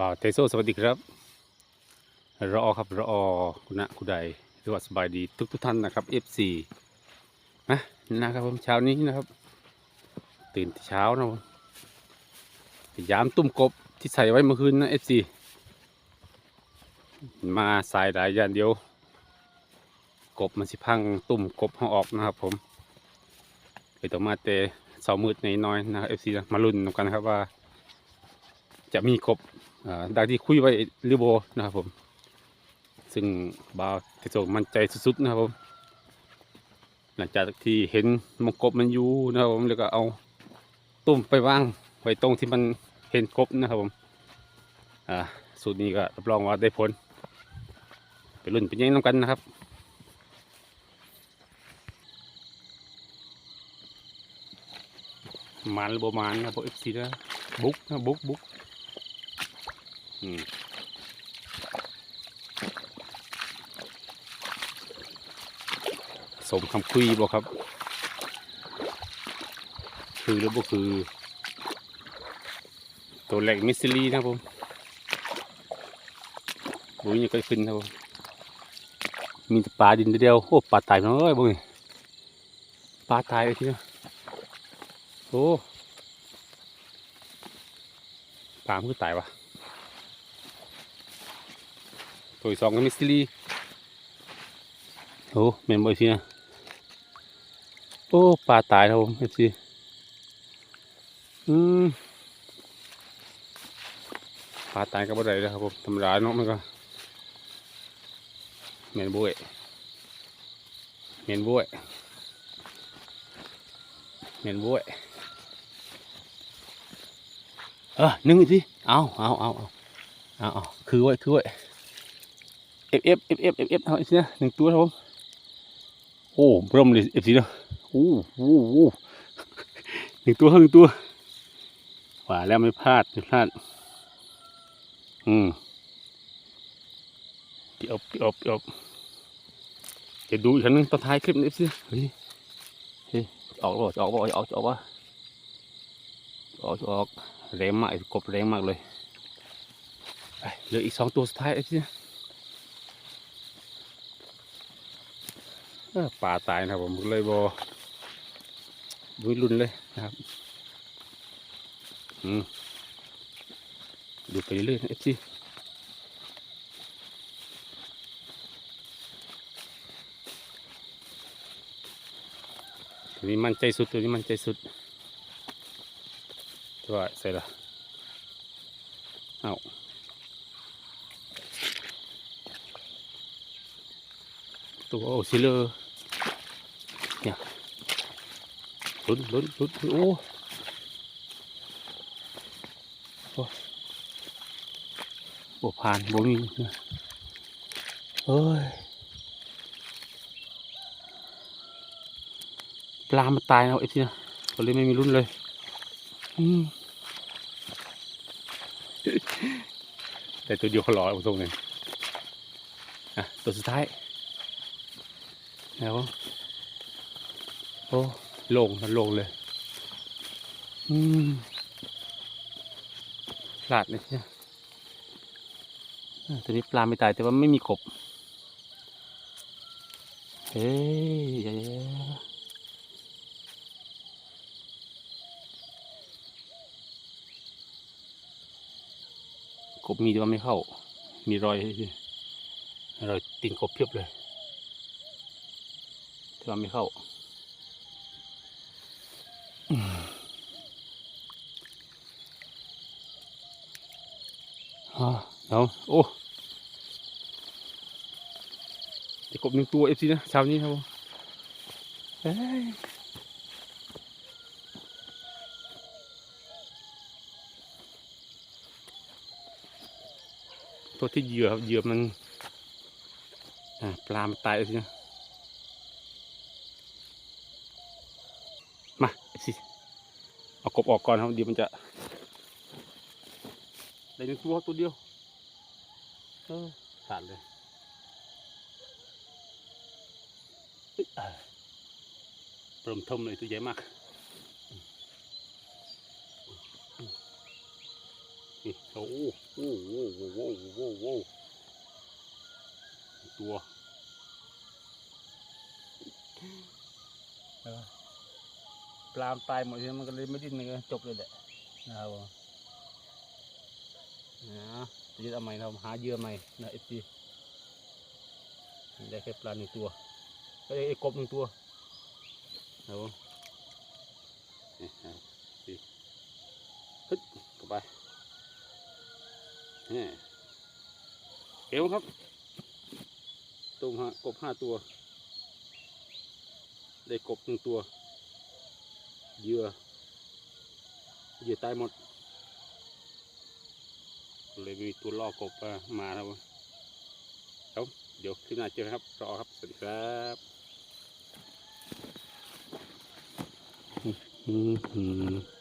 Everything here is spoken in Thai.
บ่าวเทโซสวัสดีครับรอครับรอคุณะคุณใดสวัสบายดีทุกทุกท่านนะครับ F4 นะนะครับผมเช้านี้นะครับ ตื่นเช้านะผมยามตุ้มกบที่ใส่ไว้เมื่อคืนนะ F4 มาสายหลายอย่างเดียว กบมันสิพังตุ่มกบห้องออกนะครับ ผมไปต่อมาเตะเสามืดในน้อยนะครับ FC นะมาลุ้นกันครับว่า จะมีกบ ดังที่คุยไว้หรือโบนะครับผม ซึ่งบาวเทโซมั่นใจสุดๆนะครับผม หลังจากที่เห็นมงกบมันอยู่นะครับผมแล้วก็เอาตุ่มไปวางไว้ตรงที่มันเห็นกบนะครับผมอ่าสูตรนี้ก็รับรองว่าได้ผลไปรุ่นเป็นยังน้ำกันนะครับมันหรือบ่มันนะพวกเอฟซีนะบุกนะบุกบุก สมคำคุยบ่ครับ คือหรือบ่คือ ตัวแหลกมิสซิลีนะครับผมบุญยังก็ขึ้นนะครับผมมีแต่ปลาดินเดียวโอ้ปลาตายมาเลยบุ้ยปลาตายเลยทีเดียวโอ้ปลามันก็ตายวะ ตัวสองก็มิสซิลีโอ้เมนบอยซีนะโอ้ปลาตายครับผมเอฟซีอืมปลาตายก็บ่ได้แล้วครับผมธรรมดาเนาะมันก็เมนบวยเมนบวยเมนบวยเออนึ่งอีกสิเอาเอาเอาเอาเอาเอาคือไว้คือไว้ เอฟเอฟเอฟเอฟเอฟเอฟเอาอีกสินะหนึ่งตัวครับผมโอ้เริ่มเลยเอฟสินะโอ้โหโอ้หนึ่งตัวหนึ่งตัวว่าแล้วไม่พลาดไม่พลาด อืมพี่อบพี่อบพี่อบจะดูอีกครั้งหนึงตอนท้ายคลิปนี้สิเฮ้ยเฮ้ยออกแล้วจะออกบ่ะออกจะออกวะออกออกแรงมากไอ้กบแรงมากเลยเหลืออีกสองตัวสุดท้ายไอ้ที่เอ้อ ป่าตายนะครับผมเลยบอบุยรุนเลยนะครับอืมดูไปเรื่อยนะเอฟซีตัวนี้มั่นใจสุดตัวนี้มั่นใจสุดตัวใส่ละเอาตัวโอ้ซิเลอร์เนี่ย ลุ้นลุ้นลุ้นโอ้โอ้ผ่านบ่มีเฮ้ยปลามันตายแล้วไอ้ที่นะก็เลยไม่มีรุ่นเลยแต่ตัวเดียวเขาหล่อเอาตรงเลยอะตัวสุดท้ายแล้วโอ้ ล่งมันโล่งเลยอืมพลาดเลยเนี่ยอะตัวนี้ปลาไม่ตายแต่ว่าไม่มีกบ เฮ้ยกบมีแต่ว่าไม่เข้า มีรอยรอยตีนกบเพียบเลยแต่ว่าไม่เข้า ฮ่าเอาโอ้ไอ้กบหนึ่งตัวเอฟซีนะเช้านี้ครับผมเอ้ยตัวที่เหยื่อครับเหยื่อมันอ่าปลามันตายเอฟซีนะ มาเอากบออกก่อนครับเดี๋ยวมันจะได้หนึ่งตัวตัวเดียวเออขาดเลยเอ้ยอ่าเริ่มทมเลยตัวใหญ่มากนี่โอ้โหโอ้โหโอ้โหโอ้โหโอ้ตัว ปลามตายหมดเลยมันก็เลยไม่ดิ้นเลยจบเลยแหละนะครับผมนะจะยึดเอาใหม่เราหาเยื่อใหม่นะเอฟซีได้แค่ปลาหนึ่งตัวก็ได้ไอ้กบหนึ่งตัวนะครับผมนี่ครับดีฮึดเข้าไปนี่เอวครับตุ้มฮะกบห้าตัว ได้กบหนึ่งตัว เหยื่อเหยื่อตายหมด เลยมีตัวล่อกบมาแล้วครับเดี๋ยวคลิปหน้าเจอกันครับ รอครับ สวัสดีครับอืม